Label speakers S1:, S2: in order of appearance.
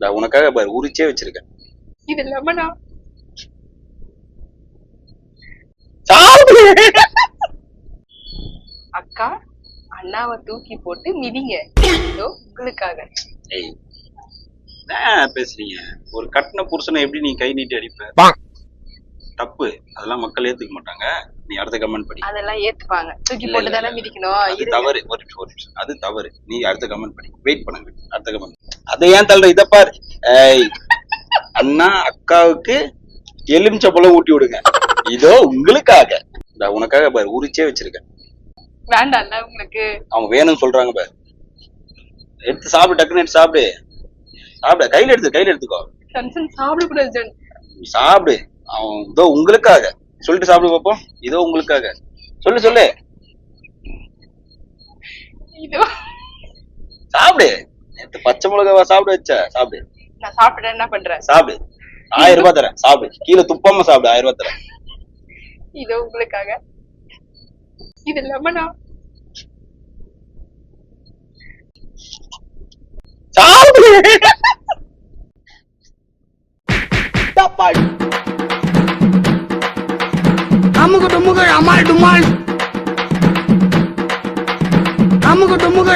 S1: இந்த உனக்காக பாரு உரிச்சே வச்சிருக்கேன்.
S2: இது லெமனா? அக்கா அண்ணாவை தூக்கி போட்டு மிதிங்க. உங்களுக்காக.
S1: பேசுறீங்க? ஒரு கட்டின புருஷனை எப்படி நீ கை நீட்டி அடிப்ப? தப்பு. அதெல்லாம் மக்கள் ஏத்துக்க மாட்டாங்க. நீ அடுத்த கமெண்ட் படி.
S2: அதெல்லாம் ஏத்துப்பாங்க. தூக்கி போட்டு தானே. மிதிக்கணும்.
S1: அது. தவறு. ஒரு நிமிஷம் ஒரு நிமிஷம். அது தவறு. நீ அடுத்த கமெண்ட் படி. வெயிட் பண்ணுங்க. அடுத்த கமெண்ட் அதை ஏன் தள்ளுற? இத பாரு. ஏய் அண்ணா அக்காவுக்கு எலுமிச்சை பழம் ஊட்டி விடுங்க. இதோ உங்களுக்காக. உனக்காக பாரு உரிச்சே வச்சிருக்கேன்.
S2: வேண்டாம்ல உங்களுக்கு.
S1: அவங்க வேணும்னு சொல்றாங்க பாரு. எடுத்து சாப்பிடு டக்குன்னு எடுத்து சாப்பிடு. சாப்பிடு கையில எடுத்து கையில எடுத்துக்கோ.
S2: சன்சன் சாப்பிடக்கூடாது ஜன்
S1: சாப்பிடு. அவன் இதோ உங்களுக்காக. சொல்லிட்டு சாப்பிடு பாப்போம். இதோ உங்களுக்காக. சொல்லு சொல்லு.
S2: இதோ.
S1: சாப்பிடு. நேத்து பச்சை மிளகாவா சாப்பிட வச்ச? சாப்பிடு.
S2: நான் சாப்பிட்டேன் என்ன பண்றேன்
S1: சாப்பிடு. ஆயிரம் ரூபாய் தரேன் சாப்பிடு. கீழே துப்பாம சாப்பிடு ஆயிரம் ரூபாய் தரேன்.
S2: இதோ உங்களுக்காக. இது லெமனா
S1: சாப்பிடு.
S3: அமுக்கு டுமுக்கு அமால் டுமால். அமுக்கு டுமுக்கு